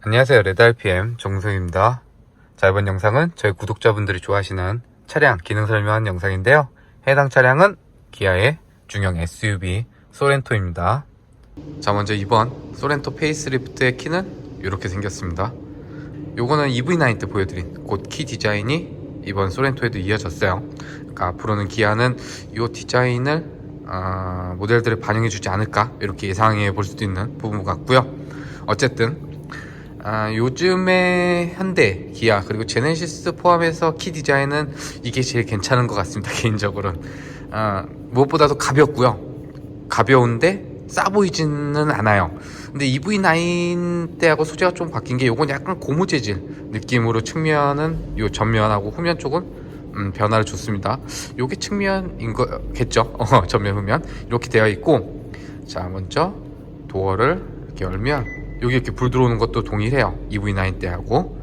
안녕하세요. 레드RPM 정승입니다. 자 이번 영상은 저희 구독자분들이 좋아하시는 차량 기능 설명한 영상인데요. 해당 차량은 기아의 중형 SUV 소렌토입니다. 자 먼저 이번 소렌토 페이스리프트의 키는 이렇게 생겼습니다. 요거는 EV9 때 보여드린 곧 키 디자인이 이번 소렌토에도 이어졌어요. 그러니까 앞으로는 기아는 이 디자인을 아, 모델들을 반영해주지 않을까 이렇게 예상해 볼 수도 있는 부분 같고요. 어쨌든 아, 요즘의 현대, 기아 그리고 제네시스 포함해서 키 디자인은 이게 제일 괜찮은 것 같습니다 개인적으로는. 아, 무엇보다도 가볍고요. 가벼운데 싸 보이지는 않아요. 근데 EV9 때하고 소재가 좀 바뀐 게 요건 약간 고무 재질 느낌으로 측면은 요 전면하고 후면 쪽은 음, 변화를 줬습니다. 요게 측면인 거겠죠? 어, 전면 후면. 이렇게 되어 있고 자 먼저 도어를 이렇게 열면 여기 이렇게 불 들어오는 것도 동일해요. EV9 때하고.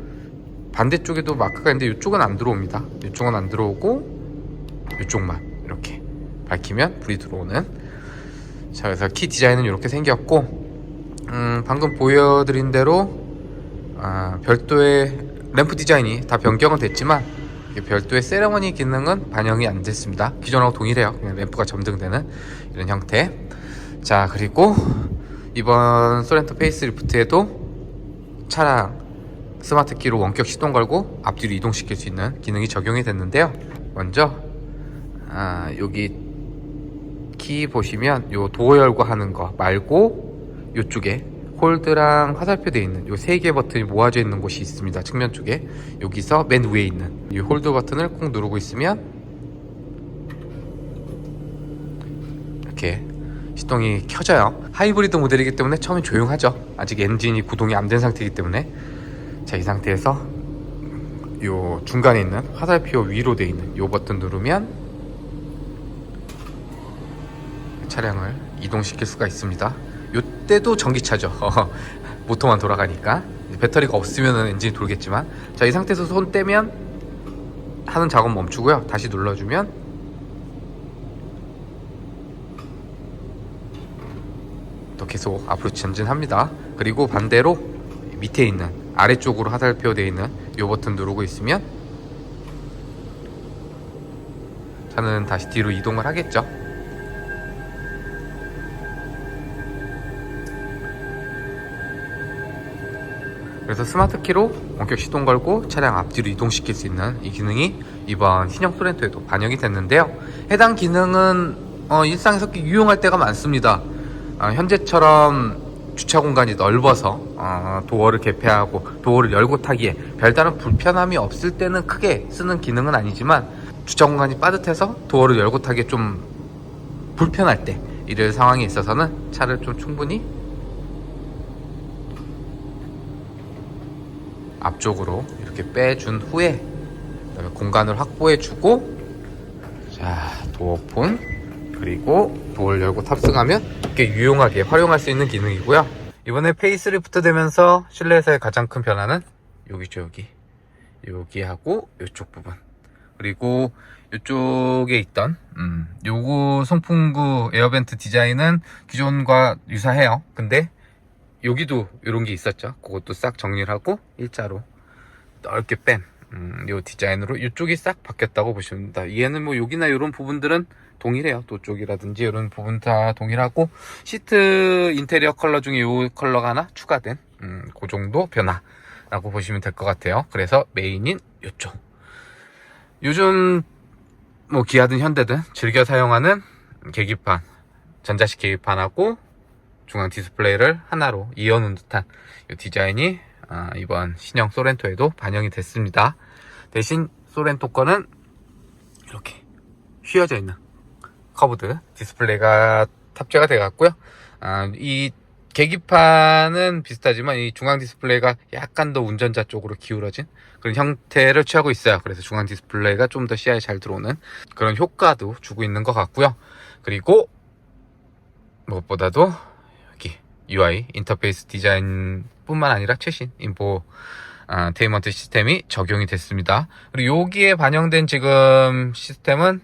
반대쪽에도 마크가 있는데 이쪽은 안 들어옵니다. 이쪽은 안 들어오고 이쪽만 이렇게 밝히면 불이 들어오는. 자 그래서 키 디자인은 이렇게 생겼고 음, 방금 보여드린 대로 아, 별도의 램프 디자인이 다 변경은 됐지만 별도의 세레머니 기능은 반영이 안 됐습니다. 기존하고 동일해요. 그냥 램프가 점등되는 이런 형태. 자 그리고 이번 소렌토 페이스리프트에도 차량 스마트 키로 원격 시동 걸고 앞뒤로 이동시킬 수 있는 기능이 적용이 됐는데요. 먼저 아, 여기 키 보시면 요 도어 열고 하는 거 말고 이쪽에 홀드랑 화살표 되어 있는 요 세 개 버튼이 모아져 있는 곳이 있습니다. 측면 쪽에 여기서 맨 위에 있는 이 홀드 버튼을 꾹 누르고 있으면 이렇게 시동이 켜져요. 하이브리드 모델이기 때문에 처음엔 조용하죠. 아직 엔진이 구동이 안 된 상태이기 때문에 자 이 상태에서 요 중간에 있는 화살표 위로 되어 있는 요 버튼 누르면 차량을 이동시킬 수가 있습니다. 요때도 전기차죠. 모터만 돌아가니까 배터리가 없으면 엔진이 돌겠지만 자 이 상태에서 손 떼면 하는 작업 멈추고요. 다시 눌러주면 계속 앞으로 전진합니다. 그리고 반대로 밑에 있는 아래쪽으로 화살표 되어 있는 이 버튼 누르고 있으면 차는 다시 뒤로 이동을 하겠죠. 그래서 스마트 키로 원격 시동 걸고 차량 앞뒤로 이동시킬 수 있는 이 기능이 이번 신형 소렌토에도 반영이 됐는데요. 해당 기능은 어, 일상에서 꽤 유용할 때가 많습니다. 어, 현재처럼 주차 공간이 넓어서 어, 도어를 개폐하고 도어를 열고 타기에 별다른 불편함이 없을 때는 크게 쓰는 기능은 아니지만 주차 공간이 빠듯해서 도어를 열고 타기에 좀 불편할 때 이럴 상황에 있어서는 차를 좀 충분히 앞쪽으로 이렇게 빼준 후에 공간을 확보해 주고 자 도어폰 그리고 도어를 열고 탑승하면 이렇게 유용하게 활용할 수 있는 기능이고요 이번에 페이스리프트 되면서 실내에서의 가장 큰 변화는 여기죠 여기 여기하고 이쪽 부분 그리고 이쪽에 있던 음, 요거 송풍구 에어벤트 디자인은 기존과 유사해요 근데 여기도 이런 게 있었죠. 그것도 싹 정리를 하고 일자로 넓게 뺀 음, 요 디자인으로 이쪽이 싹 바뀌었다고 보시면 됩니다. 얘는 뭐 여기나 이런 부분들은 동일해요. 도 쪽이라든지 이런 부분 다 동일하고 시트 인테리어 컬러 중에 요 컬러가 하나 추가된 음, 그 정도 변화라고 보시면 될 것 같아요. 그래서 메인인 요쪽. 요즘 뭐 기아든 현대든 즐겨 사용하는 계기판 전자식 계기판하고 중앙 디스플레이를 하나로 이어놓은 듯한 이 디자인이 아, 이번 신형 소렌토에도 반영이 됐습니다. 대신 소렌토 거는 이렇게 휘어져 있는 커브드 디스플레이가 탑재가 되어 갔고요. 아, 이 계기판은 비슷하지만 이 중앙 디스플레이가 약간 더 운전자 쪽으로 기울어진 그런 형태를 취하고 있어요. 그래서 중앙 디스플레이가 좀 더 시야에 잘 들어오는 그런 효과도 주고 있는 것 같고요. 그리고 무엇보다도 여기 UI 인터페이스 디자인 뿐만 아니라 최신 인포 아, 테이먼트 시스템이 적용이 됐습니다. 그리고 여기에 반영된 지금 시스템은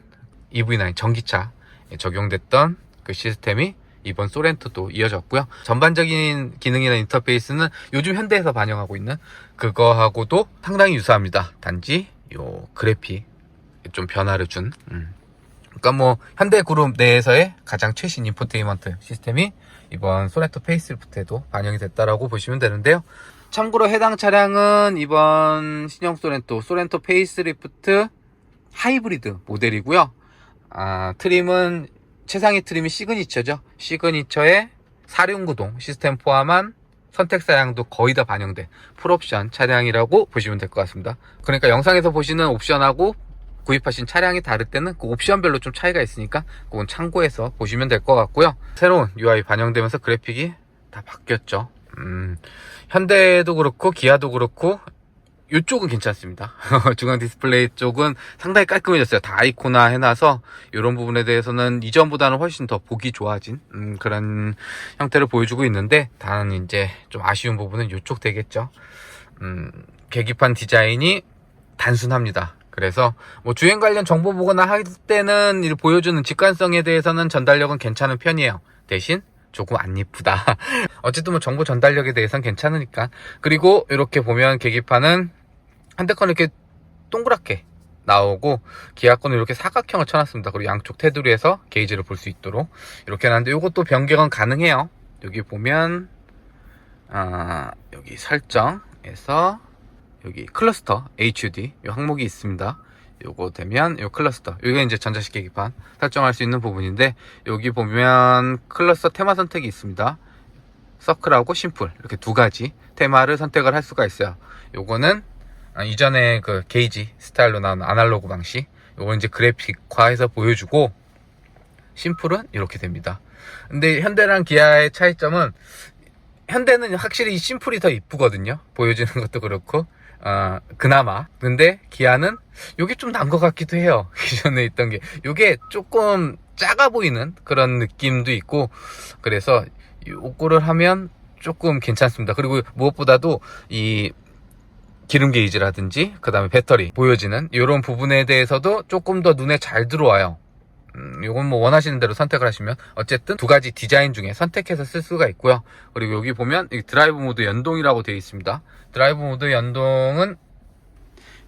EV9 전기차 적용됐던 그 시스템이 이번 소렌토도 이어졌고요. 전반적인 기능이나 인터페이스는 요즘 현대에서 반영하고 있는 그거하고도 상당히 유사합니다. 단지 요 그래픽 좀 변화를 준. 음. 그러니까 뭐 현대 그룹 내에서의 가장 최신 인포테인먼트 시스템이 이번 소렌토 페이스리프트에도 반영이 됐다라고 보시면 되는데요. 참고로 해당 차량은 이번 신형 소렌토 소렌토 페이스리프트 하이브리드 모델이고요. 아, 트림은 최상위 트림이 시그니처죠. 시그니처에 4륜구동 시스템 포함한 선택 사양도 거의 다 반영된 풀옵션 차량이라고 보시면 될 것 같습니다. 그러니까 영상에서 보시는 옵션하고 구입하신 차량이 다를 때는 그 옵션별로 좀 차이가 있으니까 그건 참고해서 보시면 될 것 같고요. 새로운 UI 반영되면서 그래픽이 다 바뀌었죠. 음, 현대도 그렇고 기아도 그렇고 이쪽은 괜찮습니다. 중앙 디스플레이 쪽은 상당히 깔끔해졌어요. 다 아이코나 해놔서 이런 부분에 대해서는 이전보다는 훨씬 더 보기 좋아진 음, 그런 형태를 보여주고 있는데 단 이제 좀 아쉬운 부분은 이쪽 되겠죠. 음, 계기판 디자인이 단순합니다. 그래서 뭐 주행 관련 정보 보거나 할 때는 이 보여주는 직관성에 대해서는 전달력은 괜찮은 편이에요. 대신 조금 안 이쁘다. 어쨌든 뭐 정보 전달력에 대해서는 괜찮으니까. 그리고 이렇게 보면 계기판은 현대건 이렇게 동그랗게 나오고 기아권은 이렇게 사각형을 쳐놨습니다. 그리고 양쪽 테두리에서 게이지를 볼 수 있도록 이렇게 해놨는데 이것도 변경은 가능해요. 여기 보면 아, 여기 설정에서 여기 클러스터 HUD 이 항목이 있습니다. 요거 되면 요 클러스터 이게 이제 전자식 계기판 설정할 수 있는 부분인데 여기 보면 클러스터 테마 선택이 있습니다. 서클하고 심플 이렇게 두 가지 테마를 선택을 할 수가 있어요. 요거는 아, 이전에 그 게이지 스타일로 나온 아날로그 방식 요거 이제 그래픽화해서 보여주고 심플은 이렇게 됩니다. 근데 현대랑 기아의 차이점은 현대는 확실히 이 심플이 더 이쁘거든요. 보여지는 것도 그렇고 어, 그나마. 근데 기아는 요게 좀 난 것 같기도 해요. 기존에 있던 게. 요게 조금 작아 보이는 그런 느낌도 있고, 그래서 요거를 하면 조금 괜찮습니다. 그리고 무엇보다도 이 기름 게이지라든지, 그 다음에 배터리 보여지는 이런 부분에 대해서도 조금 더 눈에 잘 들어와요. 음, 요건 뭐 원하시는 대로 선택을 하시면 어쨌든 두 가지 디자인 중에 선택해서 쓸 수가 있고요. 그리고 여기 보면 이 드라이브 모드 연동이라고 되어 있습니다. 드라이브 모드 연동은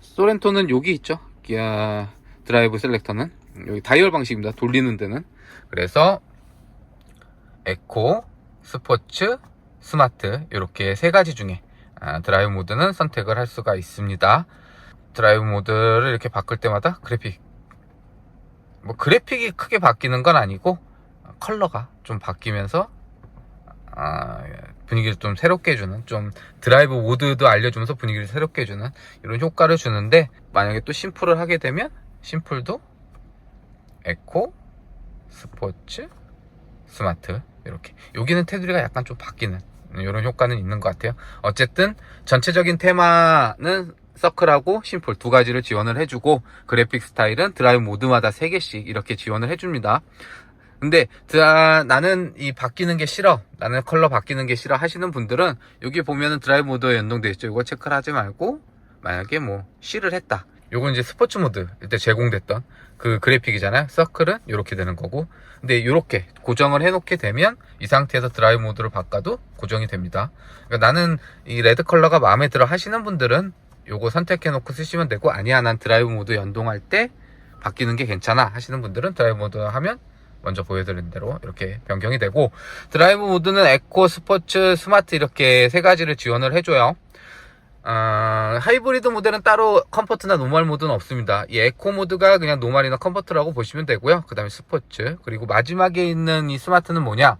소렌토는 여기 있죠. 기아 드라이브 셀렉터는 여기 다이얼 방식입니다. 돌리는 데는 그래서 에코, 스포츠, 스마트 이렇게 세 가지 중에 아, 드라이브 모드는 선택을 할 수가 있습니다. 드라이브 모드를 이렇게 바꿀 때마다 그래픽 뭐 그래픽이 크게 바뀌는 건 아니고 컬러가 좀 바뀌면서 아, 분위기를 좀 새롭게 해주는 좀 드라이브 모드도 알려주면서 분위기를 새롭게 해주는 이런 효과를 주는데 만약에 또 심플을 하게 되면 심플도 에코 스포츠 스마트 이렇게 여기는 테두리가 약간 좀 바뀌는 이런 효과는 있는 것 같아요. 어쨌든 전체적인 테마는 서클하고 심플 두 가지를 지원을 해주고 그래픽 스타일은 드라이브 모드마다 3개씩 이렇게 지원을 해줍니다. 근데 드라, 나는 이 바뀌는 게 싫어. 나는 컬러 바뀌는 게 싫어 하시는 분들은 여기 보면은 드라이브 모드에 연동되어 있죠. 이거 체크를 하지 말고 만약에 뭐 C를 했다. 요건 이제 스포츠 모드 이때 제공됐던 그 그래픽이잖아요. 서클은 이렇게 되는 거고 근데 이렇게 고정을 해 놓게 되면 이 상태에서 드라이브 모드를 바꿔도 고정이 됩니다. 그러니까 나는 이 레드 컬러가 마음에 들어 하시는 분들은 요거 선택해 놓고 쓰시면 되고 아니야 난 드라이브 모드 연동할 때 바뀌는 게 괜찮아 하시는 분들은 드라이브 모드 하면 먼저 보여드린 대로 이렇게 변경이 되고 드라이브 모드는 에코, 스포츠, 스마트 이렇게 세 가지를 지원을 해줘요 어, 하이브리드 모델은 따로 컴포트나 노멀 모드는 없습니다. 이 에코 모드가 그냥 노멀이나 컴포트라고 보시면 되고요. 그 다음에 스포츠. 그리고 마지막에 있는 이 스마트는 뭐냐?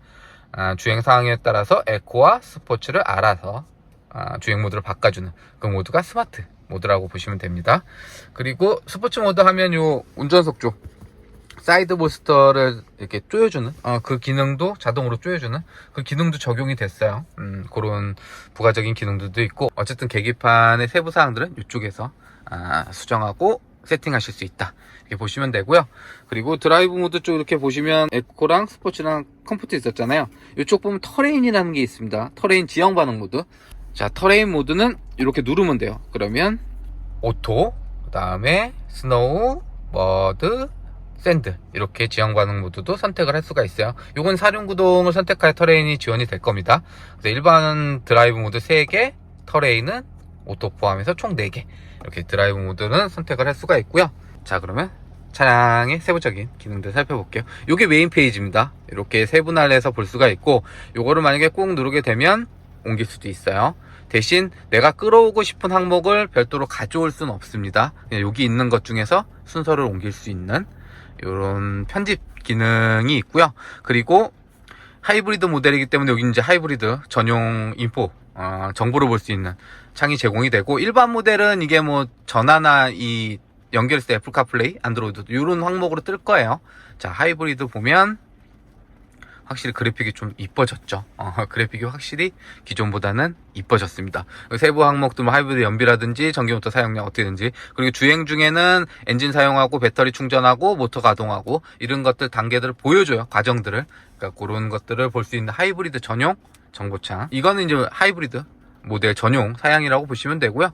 아, 주행 상황에 따라서 에코와 스포츠를 알아서 아, 주행 모드를 바꿔주는 그 모드가 스마트 모드라고 보시면 됩니다. 그리고 스포츠 모드 하면 요 운전석 쪽 사이드 보스터를 이렇게 조여주는 어, 그 기능도 자동으로 조여주는 그 기능도 적용이 됐어요. 음, 그런 부가적인 기능들도 있고 어쨌든 계기판의 세부 사항들은 이쪽에서 아, 수정하고 세팅하실 수 있다. 이렇게 보시면 되고요. 그리고 드라이브 모드 쪽 이렇게 보시면 에코랑 스포츠랑 컴포트 있었잖아요. 이쪽 보면 터레인이라는 게 있습니다. 터레인 지형 반응 모드. 자, 터레인 모드는 이렇게 누르면 돼요. 그러면 오토, 그 다음에 스노우, 머드, 샌드 이렇게 지형 반응 모드도 선택을 할 수가 있어요. 요건 사륜 구동을 선택할 터레인이 지원이 될 겁니다. 그래서 일반 드라이브 모드 3개, 터레인은 오토 포함해서 총 4개 이렇게 드라이브 모드는 선택을 할 수가 있고요. 자 그러면 차량의 세부적인 기능들 살펴볼게요. 요게 메인 페이지입니다. 이렇게 세분화해서 볼 수가 있고 요거를 만약에 꾹 누르게 되면 옮길 수도 있어요. 대신 내가 끌어오고 싶은 항목을 별도로 가져올 수는 없습니다. 여기 있는 것 중에서 순서를 옮길 수 있는 이런 편집 기능이 있고요. 그리고 하이브리드 모델이기 때문에 여기 이제 하이브리드 전용 인포 어, 정보를 볼 수 있는 창이 제공이 되고 일반 모델은 이게 뭐 전화나 이 연결세 애플 카플레이 안드로이드 이런 항목으로 뜰 거예요. 자 하이브리드 보면 확실히 그래픽이 좀 이뻐졌죠. 어, 그래픽이 확실히 기존보다는 이뻐졌습니다. 세부 항목도 뭐 하이브리드 연비라든지 전기모터 사용량 어떻게든지 그리고 주행 중에는 엔진 사용하고 배터리 충전하고 모터 가동하고 이런 것들 단계들을 보여줘요. 과정들을. 그러니까 그런 것들을 볼 수 있는 하이브리드 전용 정보창. 이거는 이제 하이브리드 모델 전용 사양이라고 보시면 되고요.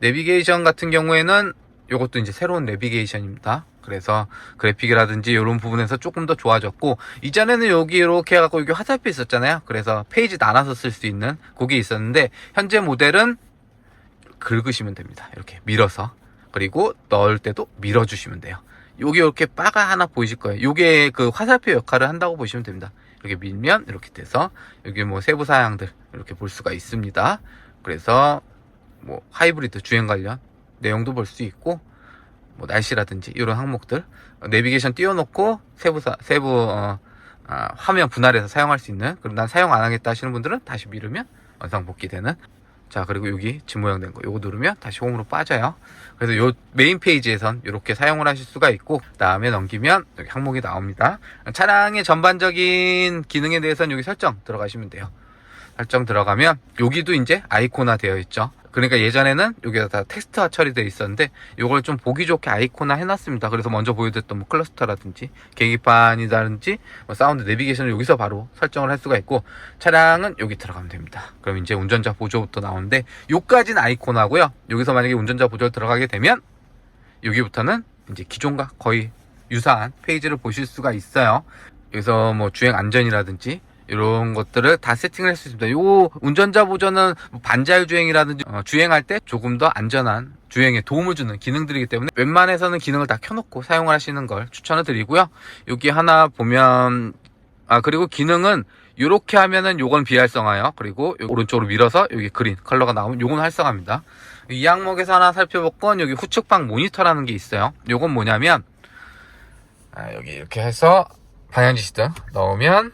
내비게이션 같은 경우에는 이것도 이제 새로운 내비게이션입니다. 그래서 그래픽이라든지 이런 부분에서 조금 더 좋아졌고 이전에는 여기 이렇게 해갖고 여기 화살표 있었잖아요. 그래서 페이지 나눠서 쓸 수 있는 그게 있었는데 현재 모델은 긁으시면 됩니다. 이렇게 밀어서 그리고 넣을 때도 밀어주시면 돼요. 여기 이렇게 바가 하나 보이실 거예요. 이게 그 화살표 역할을 한다고 보시면 됩니다. 이렇게 밀면 이렇게 돼서 여기 뭐 세부 사양들 이렇게 볼 수가 있습니다. 그래서 뭐 하이브리드 주행 관련 내용도 볼 수 있고 뭐 날씨라든지 이런 항목들 어, 내비게이션 띄워놓고 세부 사, 세부 어, 아, 화면 분할해서 사용할 수 있는 그럼 난 사용 안 하겠다 하시는 분들은 다시 미루면 원상 복귀되는. 자 그리고 여기 집 모양 된거 요거 누르면 다시 홈으로 빠져요. 그래서 요 메인 페이지에선 이렇게 사용을 하실 수가 있고 그 다음에 넘기면 여기 항목이 나옵니다. 차량의 전반적인 기능에 대해서는 여기 설정 들어가시면 돼요. 설정 들어가면 여기도 이제 아이콘화 되어 있죠 그러니까 예전에는 여기가 다 텍스트화 처리되어 있었는데 이걸 좀 보기 좋게 아이콘화 해놨습니다. 그래서 먼저 보여드렸던 뭐 클러스터라든지 계기판이라든지 뭐 사운드 내비게이션을 여기서 바로 설정을 할 수가 있고 차량은 여기 들어가면 됩니다. 그럼 이제 운전자 보조부터 나오는데 요까지는 아이콘하고요. 여기서 만약에 운전자 보조 들어가게 되면 여기부터는 이제 기존과 거의 유사한 페이지를 보실 수가 있어요. 여기서 뭐 주행 안전이라든지 이런 것들을 다 세팅을 할 수 있습니다. 요 운전자 보조는 뭐 반자율 주행이라든지 어, 주행할 때 조금 더 안전한 주행에 도움을 주는 기능들이기 때문에 웬만해서는 기능을 다 켜놓고 사용을 하시는 걸 추천을 드리고요. 여기 하나 보면 아 그리고 기능은 이렇게 하면은 요건 비활성화요. 그리고 요 오른쪽으로 밀어서 여기 그린 컬러가 나오면 요건 활성화입니다. 이 항목에서 하나 살펴볼 건 여기 후측방 모니터라는 게 있어요. 요건 뭐냐면 아, 여기 이렇게 해서 방향 지시등 넣으면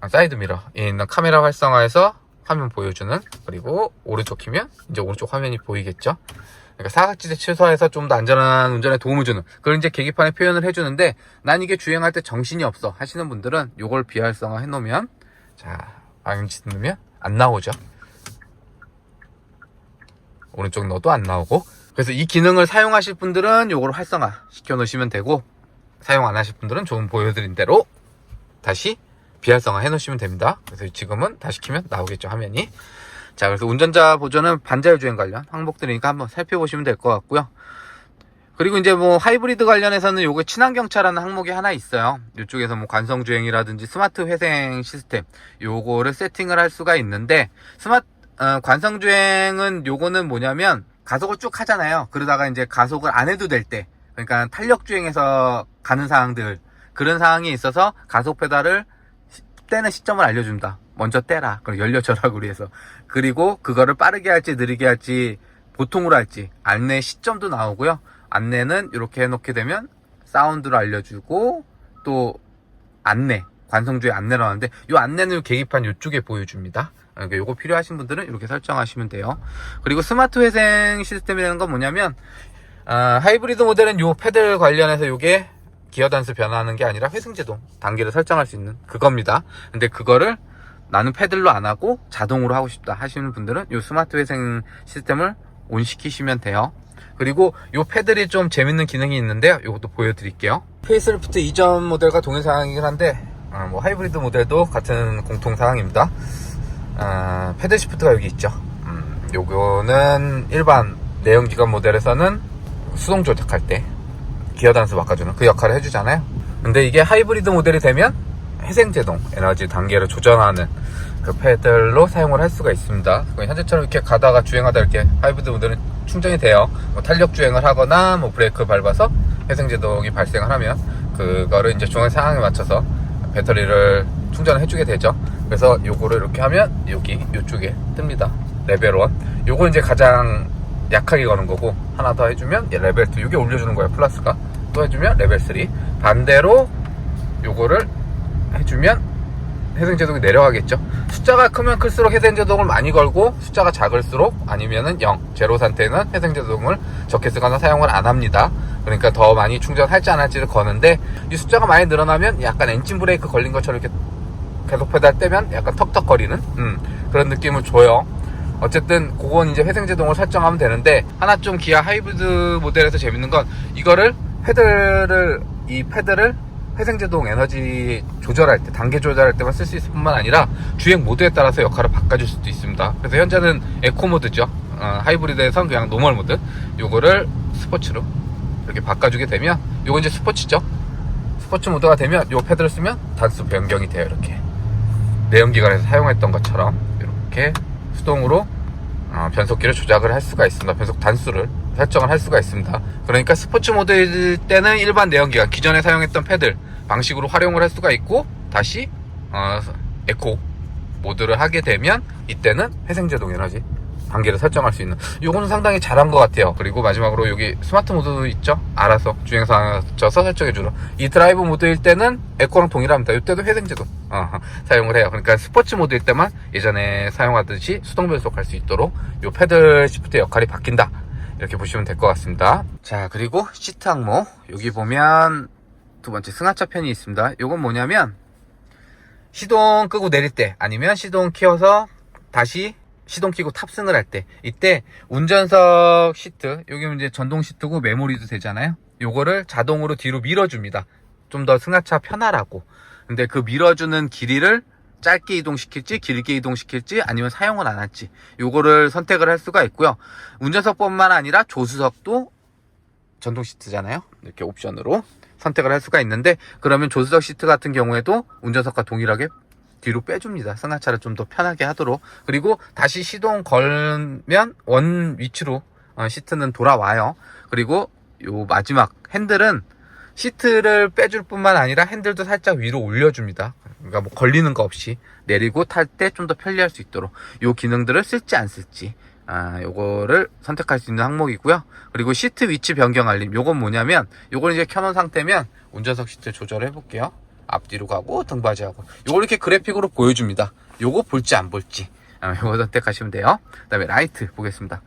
아, 사이드 미러. 에 있는 카메라 활성화해서 화면 보여주는 그리고 오른쪽 키면 이제 오른쪽 화면이 보이겠죠? 그러니까 사각지대 취소해서 좀 더 안전한 운전에 도움을 주는 그걸 이제 계기판에 표현을 해주는데 난 이게 주행할 때 정신이 없어 하시는 분들은 이걸 비활성화 해놓으면 자 방향지시 넣으면 안 나오죠. 오른쪽 넣어도 안 나오고. 그래서 이 기능을 사용하실 분들은 이걸 활성화 시켜 놓으시면 되고 사용 안 하실 분들은 조금 보여드린 대로 다시 비활성화 해 놓으시면 됩니다. 그래서 지금은 다시 키면 나오겠죠, 화면이. 자, 그래서 운전자 보조는 반자율 주행 관련 항목들이니까 한번 살펴보시면 될 것 같고요. 그리고 이제 뭐 하이브리드 관련해서는 요게 친환경차라는 항목이 하나 있어요. 이쪽에서 뭐 관성 주행이라든지 스마트 회생 시스템 요거를 세팅을 할 수가 있는데 스마트 어, 관성 주행은 요거는 뭐냐면 가속을 쭉 하잖아요. 그러다가 이제 가속을 안 해도 될 때, 그러니까 탄력 주행에서 가는 상황들 그런 상황이 있어서 가속 페달을 시- 떼는 시점을 알려준다. 먼저 떼라. 그리고 열려줘라. 그래서 그리고 그거를 빠르게 할지 느리게 할지 보통으로 할지 안내 시점도 나오고요. 안내는 이렇게 해놓게 되면 사운드로 알려주고 또 안내 관성주의 안내로 하는데 이 안내는 계기판 이쪽에 보여줍니다. 그러니까 요거 필요하신 분들은 이렇게 설정하시면 돼요. 그리고 스마트 회생 시스템이라는 건 뭐냐면 아, 하이브리드 모델은 요 패들 관련해서 요게 기어 단수 변화하는 게 아니라 회승제동 단계를 설정할 수 있는 그겁니다. 근데 그거를 나는 패들로 안 하고 자동으로 하고 싶다 하시는 분들은 요 스마트 회생 시스템을 온 시키시면 돼요. 그리고 요 패들이 좀 재밌는 기능이 있는데요. 요것도 보여드릴게요. 페이스리프트 이전 모델과 동일 사항이긴 한데 아, 뭐 하이브리드 모델도 같은 공통 사항입니다. 아, 패들 시프트가 여기 있죠. 음, 요거는 일반 내연기관 모델에서는 수동 조작할 때 기어 단수 바꿔주는 그 역할을 해주잖아요. 근데 이게 하이브리드 모델이 되면 회생제동 에너지 단계를 조정하는 그 패들로 사용을 할 수가 있습니다. 현재처럼 이렇게 가다가 주행하다 이렇게 하이브리드 모델은 충전이 돼요. 뭐 탄력 주행을 하거나 뭐 브레이크 밟아서 회생제동이 발생을 하면 그거를 이제 중앙 상황에 맞춰서 배터리를 충전을 해주게 되죠. 그래서 요거를 이렇게 하면 여기 이쪽에 뜹니다. 레벨 1. 요거 이제 가장 약하게 거는 거고 하나 더 해주면 얘 레벨 2. 이게 올려주는 거예요. 플러스가 또 해주면 레벨 3. 반대로 요거를 해주면 회생제동이 내려가겠죠. 숫자가 크면 클수록 회생제동을 많이 걸고 숫자가 작을수록 아니면은 0, 제로 상태는 회생제동을 적게 쓰거나 사용을 안 합니다. 그러니까 더 많이 충전할지 안 할지를 거는데 이 숫자가 많이 늘어나면 약간 엔진 브레이크 걸린 것처럼 이렇게 계속 페달 떼면 약간 턱턱거리는 음, 그런 느낌을 줘요. 어쨌든 그건 이제 회생제동을 설정하면 되는데 하나 좀 기아 하이브리드 모델에서 재밌는 건 이거를 패드를 이 패드를 회생제동 에너지 조절할 때 단계 조절할 때만 쓸 수 있을 뿐만 아니라 주행 모드에 따라서 역할을 바꿔줄 수도 있습니다. 그래서 현재는 에코 모드죠. 어, 하이브리드에선 그냥 노멀 모드. 요거를 스포츠로 이렇게 바꿔주게 되면 요거 이제 스포츠죠. 스포츠 모드가 되면 요 패드를 쓰면 단수 변경이 돼요 이렇게. 내연기관에서 사용했던 것처럼 이렇게 수동으로 어, 변속기를 조작을 할 수가 있습니다. 변속 단수를 설정을 할 수가 있습니다. 그러니까 스포츠 모드일 때는 일반 내연기관 기존에 사용했던 패들 방식으로 활용을 할 수가 있고 다시 어, 에코 모드를 하게 되면 이때는 회생제동 에너지 단계를 설정할 수 있는. 요거는 상당히 잘한 것 같아요. 그리고 마지막으로 여기 스마트 모드 있죠? 알아서 주행 상황에 맞춰서 설정해 주는 이 드라이브 모드일 때는 에코랑 동일합니다. 이때도 회생제동 어, 사용을 해요. 그러니까 스포츠 모드일 때만 예전에 사용하듯이 수동 변속할 수 있도록 요 패들 시프트 역할이 바뀐다. 이렇게 보시면 될 것 같습니다. 자 그리고 시트 항모. 여기 보면 두 번째 승하차 편이 있습니다. 요건 뭐냐면 시동 끄고 내릴 때 아니면 시동 키워서 다시 시동 키고 탑승을 할 때. 이때 운전석 시트 여기 이제 전동 시트고 메모리도 되잖아요. 요거를 자동으로 뒤로 밀어줍니다. 좀 더 승하차 편하라고. 근데 그 밀어주는 길이를 짧게 이동시킬지 길게 이동시킬지 아니면 사용을 안 할지 요거를 선택을 할 수가 있고요. 운전석뿐만 아니라 조수석도 전동 시트잖아요. 이렇게 옵션으로 선택을 할 수가 있는데 그러면 조수석 시트 같은 경우에도 운전석과 동일하게 뒤로 빼줍니다. 승하차를 좀 더 편하게 하도록. 그리고 다시 시동 걸면 원 위치로 어, 시트는 돌아와요. 그리고 요 마지막 핸들은 시트를 빼줄 뿐만 아니라 핸들도 살짝 위로 올려줍니다. 그러니까 뭐 걸리는 거 없이 내리고 탈 때 좀 더 편리할 수 있도록 요 기능들을 쓸지 안 쓸지 아, 요거를 선택할 수 있는 항목이고요. 그리고 시트 위치 변경 알림. 요건 뭐냐면 요걸 이제 켜놓은 상태면 운전석 시트 조절을 해볼게요. 앞뒤로 가고 등받이하고. 요걸 이렇게 그래픽으로 보여줍니다. 요거 볼지 안 볼지. 아, 요거 선택하시면 돼요. 그 다음에 라이트 보겠습니다.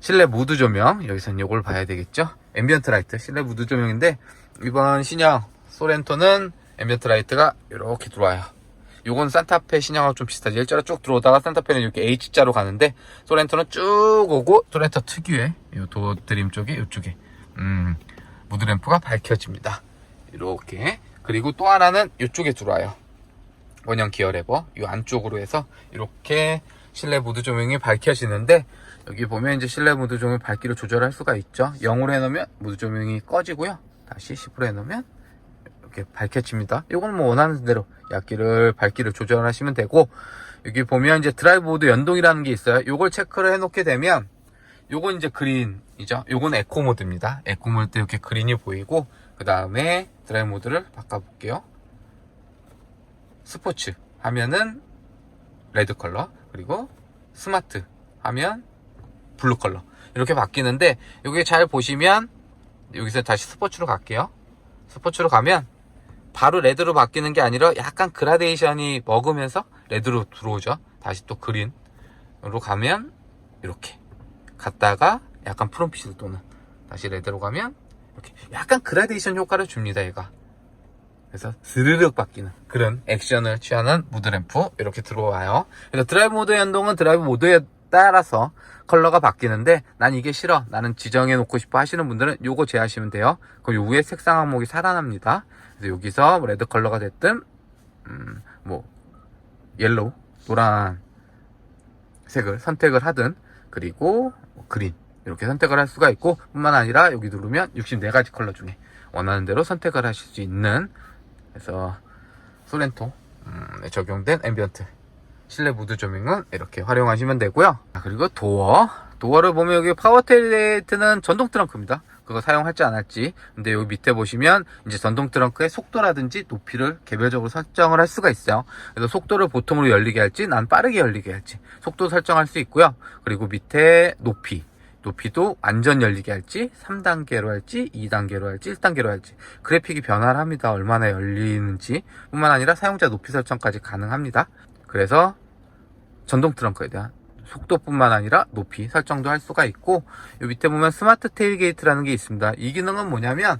실내 무드 조명. 여기서는 요걸 봐야 되겠죠? 앰비언트 라이트. 실내 무드 조명인데 이번 신형 소렌토는 앰비언트 라이트가 이렇게 들어와요. 요건 산타페 신형하고 좀 비슷하죠 일자로 쭉 들어오다가 산타페는 이렇게 H자로 가는데 소렌토는 쭉 오고 소렌토 특유의 요 도드림 쪽에 이쪽에. 음, 무드램프가 밝혀집니다. 이렇게 그리고 또 하나는 이쪽에 들어와요. 원형 기어 레버 이 안쪽으로 해서 이렇게 실내 무드 조명이 밝혀지는데 여기 보면 이제 실내 무드 조명 밝기를 조절할 수가 있죠. 0으로 해놓으면 무드 조명이 꺼지고요. 다시 10으로 해놓으면 이렇게 밝혀집니다. 이거는 뭐 원하는 대로 약기를 밝기를 조절하시면 되고 여기 보면 이제 드라이브 모드 연동이라는 게 있어요. 이걸 체크를 해놓게 되면 요건 이제 그린이죠. 요건 에코 모드입니다. 에코 모드 때 이렇게 그린이 보이고 그 다음에 드라이브 모드를 바꿔볼게요. 스포츠 하면은 레드 컬러 그리고 스마트 하면 블루 컬러 이렇게 바뀌는데 여기 잘 보시면 여기서 다시 스포츠로 갈게요. 스포츠로 가면 바로 레드로 바뀌는 게 아니라 약간 그라데이션이 먹으면서 레드로 들어오죠. 다시 또 그린으로 가면 이렇게 갔다가 약간 프롬피시로 또는 다시 레드로 가면 이렇게 약간 그라데이션 효과를 줍니다 얘가. 그래서 스르륵 바뀌는 그런 액션을 취하는 무드램프 이렇게 들어와요. 그래서 드라이브 모드 연동은 드라이브 모드에 따라서 컬러가 바뀌는데 난 이게 싫어. 나는 지정해 놓고 싶어 하시는 분들은 요거 제하시면 돼요. 그럼 요 위에 색상 항목이 살아납니다. 그래서 여기서 뭐 레드 컬러가 됐든 음, 뭐 옐로우 노란 색을 선택을 하든 그리고 뭐 그린 이렇게 선택을 할 수가 있고 뿐만 아니라 여기 누르면 64가지 컬러 중에 원하는 대로 선택을 하실 수 있는 그래서 소렌토 음, 적용된 앰비언트 실내 무드 조명은 이렇게 활용하시면 되고요. 아, 그리고 도어. 도어를 보면 여기 파워테일레이트는 전동 트렁크입니다. 그거 사용할지 안 할지. 근데 여기 밑에 보시면 이제 전동 트렁크의 속도라든지 높이를 개별적으로 설정을 할 수가 있어요. 그래서 속도를 보통으로 열리게 할지, 난 빠르게 열리게 할지 속도 설정할 수 있고요. 그리고 밑에 높이. 높이도 완전 열리게 할지, 3단계로 할지, 2단계로 할지, 1단계로 할지. 그래픽이 변화를 합니다. 얼마나 열리는지. 뿐만 아니라 사용자 높이 설정까지 가능합니다. 그래서 전동 트렁크에 대한 속도뿐만 아니라 높이 설정도 할 수가 있고 요 밑에 보면 스마트 테일게이트라는 게 있습니다. 이 기능은 뭐냐면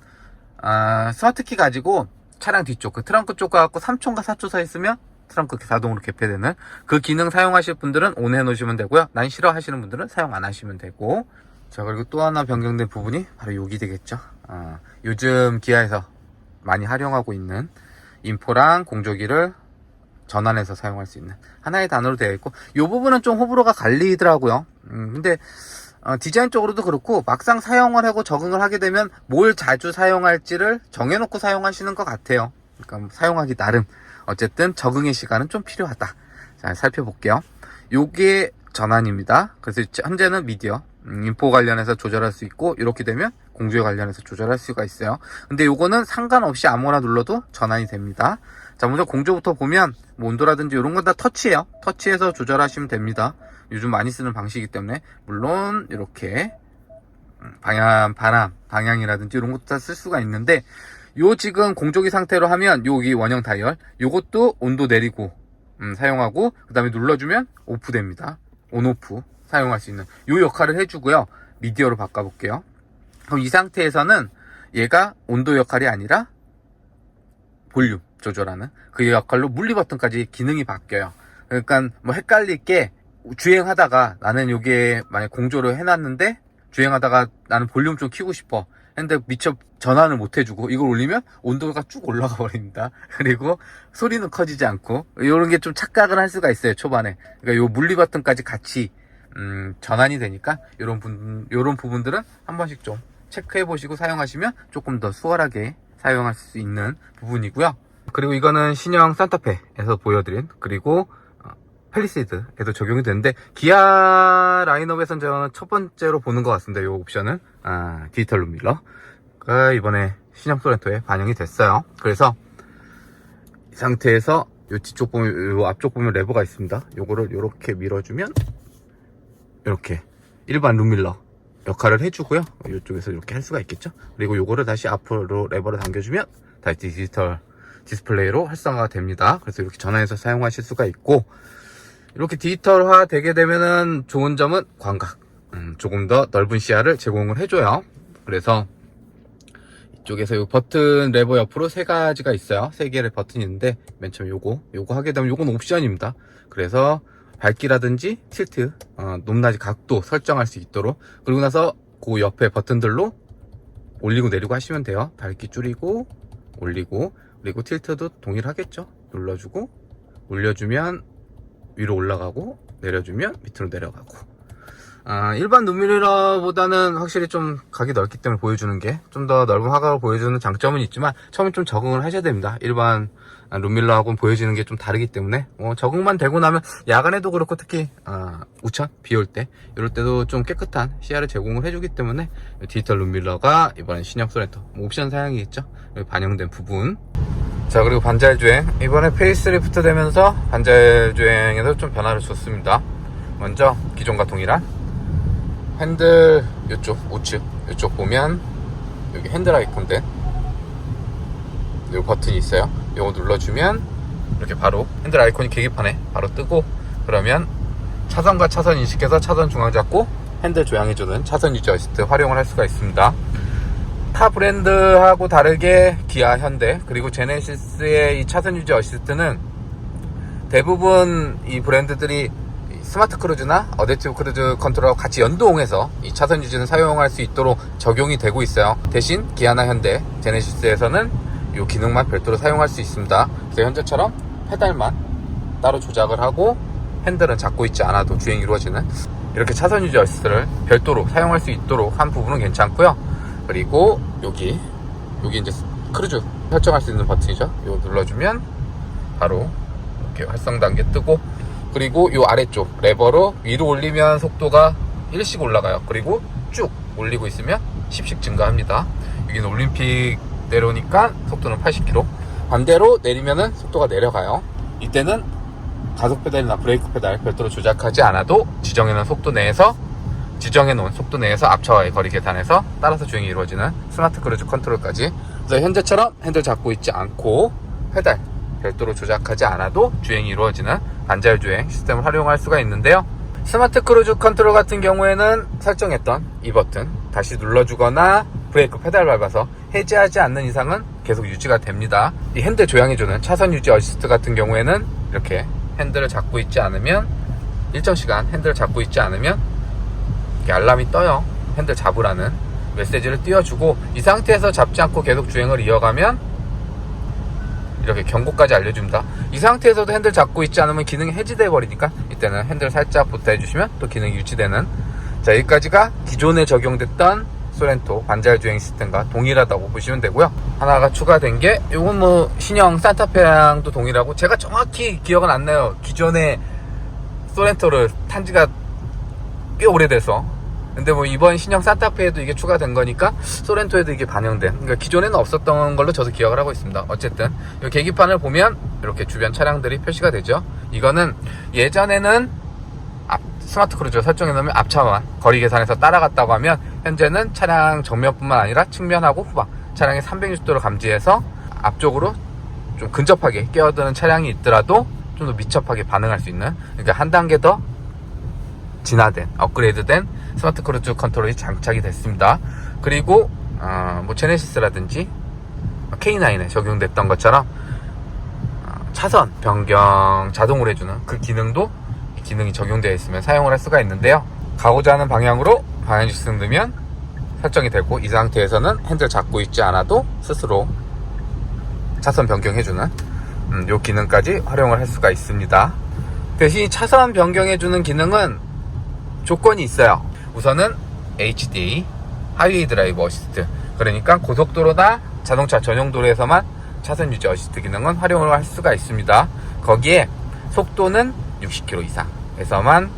아, 스마트 키 가지고 차량 뒤쪽 그 트렁크 쪽 가갖고 3초인가 4초 서 있으면 트렁크 자동으로 개폐되는 그 기능 사용하실 분들은 온 해놓으시면 되고요. 난 싫어 하시는 분들은 사용 안 하시면 되고 자 그리고 또 하나 변경된 부분이 바로 여기 되겠죠. 아, 요즘 기아에서 많이 활용하고 있는 인포랑 공조기를 전환해서 사용할 수 있는 하나의 단어로 되어 있고 이 부분은 좀 호불호가 갈리더라고요. 음, 근데 어, 디자인 쪽으로도 그렇고 막상 사용을 하고 적응을 하게 되면 뭘 자주 사용할지를 정해놓고 사용하시는 것 같아요. 그러니까 뭐 사용하기 나름 어쨌든 적응의 시간은 좀 필요하다. 자 살펴볼게요. 요게 전환입니다. 그래서 현재는 미디어 음, 인포 관련해서 조절할 수 있고 이렇게 되면 공조에 관련해서 조절할 수가 있어요. 근데 요거는 상관없이 아무나 눌러도 전환이 됩니다. 자 먼저 공조부터 보면 뭐 온도라든지 이런 건 다 터치예요. 터치해서 조절하시면 됩니다. 요즘 많이 쓰는 방식이기 때문에 물론 이렇게 음, 방향 바람 방향이라든지 이런 것도 다 쓸 수가 있는데 요 지금 공조기 상태로 하면 여기 원형 다이얼 요것도 온도 내리고 음, 사용하고 그 다음에 눌러주면 오프 됩니다. 온오프 사용할 수 있는 요 역할을 해주고요. 미디어로 바꿔볼게요. 그럼 이 상태에서는 얘가 온도 역할이 아니라 볼륨 조절하는 그 역할로 물리 버튼까지 기능이 바뀌어요. 그러니까 뭐 헷갈릴 게 주행하다가 나는 요게 만약 공조를 해놨는데 주행하다가 나는 볼륨 좀 키고 싶어. 근데 미처 전환을 못 해주고 이걸 올리면 온도가 쭉 올라가 버립니다. 그리고 소리는 커지지 않고 이런 게 좀 착각을 할 수가 있어요 초반에. 그러니까 요 물리 버튼까지 같이 음, 전환이 되니까 이런 분 이런 부분들은 한 번씩 좀 체크해 보시고 사용하시면 조금 더 수월하게 사용할 수 있는 부분이고요. 그리고 이거는 신형 산타페에서 보여드린 그리고 어, 팰리세이드에도 적용이 되는데 기아 라인업에선 저는 첫 번째로 보는 것 같습니다. 이 옵션은 아, 디지털 룸밀러가 이번에 신형 소렌토에 반영이 됐어요. 그래서 이 상태에서 이 뒤쪽 보면 이 앞쪽 보면 레버가 있습니다. 요거를 이렇게 밀어주면 이렇게 일반 룸밀러 역할을 해주고요. 이쪽에서 이렇게 할 수가 있겠죠. 그리고 요거를 다시 앞으로 레버를 당겨주면 다시 디지털 디스플레이로 활성화가 됩니다. 그래서 이렇게 전화해서 사용하실 수가 있고 이렇게 디지털화 되게 되면은 좋은 점은 광각 음, 조금 더 넓은 시야를 제공을 해줘요. 그래서 이쪽에서 이 버튼 레버 옆으로 세 가지가 있어요. 세 개의 버튼이 있는데 맨 처음 요거 요거 하게 되면 요건 옵션입니다. 그래서 밝기라든지 틸트 어, 높낮이 각도 설정할 수 있도록 그리고 나서 그 옆에 버튼들로 올리고 내리고 하시면 돼요. 밝기 줄이고 올리고 그리고 틸트도 동일하겠죠. 눌러주고 올려주면 위로 올라가고 내려주면 밑으로 내려가고. 아, 일반 눈밀러보다는 확실히 좀 각이 넓기 때문에 보여주는 게 좀 더 넓은 화각을 보여주는 장점은 있지만 처음에 좀 적응을 하셔야 됩니다. 일반 룸밀러하고는 보여지는 게 좀 다르기 때문에. 어, 적응만 되고 나면 야간에도 그렇고 특히 아, 우천? 비 올 때? 이럴 때도 좀 깨끗한 시야를 제공을 해주기 때문에 디지털 룸밀러가 이번엔 신형 소렌토 뭐 옵션 사양이겠죠? 반영된 부분 자 그리고 반자율 주행. 이번에 페이스리프트 되면서 반자율 주행에도 좀 변화를 줬습니다. 먼저 기존과 동일한 핸들 이쪽 우측 이쪽 보면 여기 핸들 아이콘 된요 버튼이 있어요. 요거 눌러주면 이렇게 바로 핸들 아이콘이 계기판에 바로 뜨고 그러면 차선과 차선 인식해서 차선 중앙 잡고 핸들 조향해주는 차선 유지 어시스트 활용을 할 수가 있습니다 타 브랜드하고 다르게 기아, 현대 그리고 제네시스의 이 차선 유지 어시스트는 대부분 이 브랜드들이 스마트 크루즈나 어댑티브 크루즈 컨트롤하고 같이 연동해서 이 차선 유지는 사용할 수 있도록 적용이 되고 있어요. 대신 기아나 현대, 제네시스에서는 이 기능만 별도로 사용할 수 있습니다. 그래서 현재처럼 페달만 따로 조작을 하고 핸들은 잡고 있지 않아도 주행이 이루어지는 이렇게 차선 유지 어시스트를 별도로 사용할 수 있도록 한 부분은 괜찮고요. 그리고 여기 여기 이제 크루즈 설정할 수 있는 버튼이죠. 이거 눌러주면 바로 이렇게 활성 단계 뜨고 그리고 이 아래쪽 레버로 위로 올리면 속도가 1씩 올라가요. 그리고 쭉 올리고 있으면 10씩 증가합니다. 여기는 올림픽대로니까 속도는 80km. 반대로 내리면은 속도가 내려가요. 이때는 가속 페달이나 브레이크 페달 별도로 조작하지 않아도 지정해 놓은 속도 내에서 지정해 놓은 속도 내에서 앞차와의 거리 계산해서 따라서 주행이 이루어지는 스마트 크루즈 컨트롤까지 그래서 현재처럼 핸들 잡고 있지 않고 페달 별도로 조작하지 않아도 주행이 이루어지는 반자율 주행 시스템을 활용할 수가 있는데요. 스마트 크루즈 컨트롤 같은 경우에는 설정했던 이 버튼 다시 눌러주거나 브레이크 페달 밟아서 해제하지 않는 이상은 계속 유지가 됩니다. 이 핸들 조향해주는 차선 유지 어시스트 같은 경우에는 이렇게 핸들을 잡고 있지 않으면 일정 시간 핸들을 잡고 있지 않으면 이렇게 알람이 떠요. 핸들 잡으라는 메시지를 띄워주고 이 상태에서 잡지 않고 계속 주행을 이어가면 이렇게 경고까지 알려줍니다. 이 상태에서도 핸들 잡고 있지 않으면 기능이 해지돼 버리니까 이때는 핸들 살짝 보타해 주시면 또 기능이 유지되는 자 여기까지가 기존에 적용됐던 소렌토 반자율 주행 시스템과 동일하다고 보시면 되고요. 하나가 추가된 게 이건 뭐 신형 산타페랑도 동일하고 제가 정확히 기억은 안 나요. 기존에 소렌토를 탄 지가 꽤 오래돼서 근데 뭐 이번 신형 산타페에도 이게 추가된 거니까 소렌토에도 이게 반영된. 그러니까 기존에는 없었던 걸로 저도 기억을 하고 있습니다. 어쨌든 이 계기판을 보면 이렇게 주변 차량들이 표시가 되죠. 이거는 예전에는 앞 스마트 크루즈 설정해 놓으면 앞차만 거리 계산해서 따라갔다고 하면 현재는 차량 정면뿐만 아니라 측면하고 후방 차량의 360도를 감지해서 앞쪽으로 좀 근접하게 끼어드는 차량이 있더라도 좀더 밀접하게 반응할 수 있는 그러니까 한 단계 더 진화된 업그레이드된 스마트 크루즈 컨트롤이 장착이 됐습니다. 그리고 어, 뭐 제네시스라든지 K9에 적용됐던 것처럼 어, 차선 변경 자동으로 해주는 그 기능도 이 기능이 적용되어 있으면 사용을 할 수가 있는데요. 가고자 하는 방향으로 방향 지시등 넣으면 설정이 되고 이 상태에서는 핸들 잡고 있지 않아도 스스로 차선 변경해주는 음, 요 기능까지 활용을 할 수가 있습니다. 대신 차선 변경해주는 기능은 조건이 있어요. 우선은 HDA 하이웨이 드라이브 어시스트 그러니까 고속도로나 자동차 전용 도로에서만 차선 유지 어시스트 기능은 활용을 할 수가 있습니다. 거기에 속도는 60km 이상에서만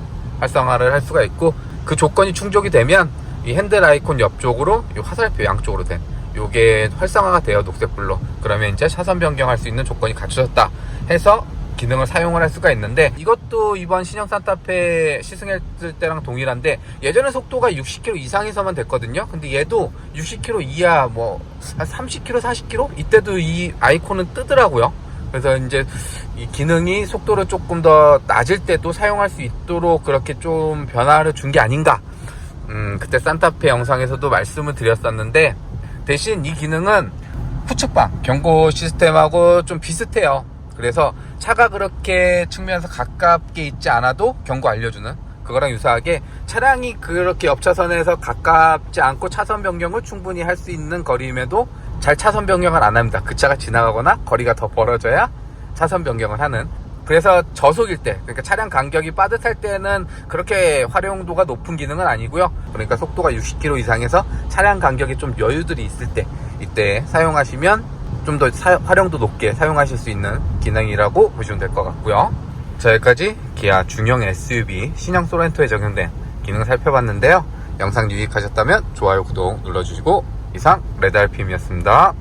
활성화를 할 수가 있고 그 조건이 충족이 되면 이 핸들 아이콘 옆쪽으로 이 화살표 양쪽으로 된 요게 활성화가 돼요 녹색불로 그러면 이제 차선 변경할 수 있는 조건이 갖춰졌다 해서 기능을 사용을 할 수가 있는데 이것도 이번 신형 산타페 시승했을 때랑 동일한데 예전에 속도가 60km 이상에서만 됐거든요. 근데 얘도 60km 이하 뭐 한 30km 40km 이때도 이 아이콘은 뜨더라고요. 그래서 이제 이 기능이 속도를 조금 더 낮을 때도 사용할 수 있도록 그렇게 좀 변화를 준 게 아닌가. 음 그때 산타페 영상에서도 말씀을 드렸었는데 대신 이 기능은 후측방 경고 시스템하고 좀 비슷해요 그래서 차가 그렇게 측면에서 가깝게 있지 않아도 경고 알려주는 그거랑 유사하게 차량이 그렇게 옆차선에서 가깝지 않고 차선 변경을 충분히 할 수 있는 거리임에도 잘 차선 변경을 안 합니다. 그 차가 지나가거나 거리가 더 벌어져야 차선 변경을 하는 그래서 저속일 때, 그러니까 차량 간격이 빠듯할 때는 그렇게 활용도가 높은 기능은 아니고요. 그러니까 속도가 60km 이상에서 차량 간격이 좀 여유들이 있을 때, 이때 사용하시면 좀 더 활용도 높게 사용하실 수 있는 기능이라고 보시면 될 것 같고요. 자, 여기까지 기아 중형 SUV 신형 소렌토에 적용된 기능을 살펴봤는데요. 영상 유익하셨다면 좋아요, 구독 눌러주시고 이상 레드알핌이었습니다.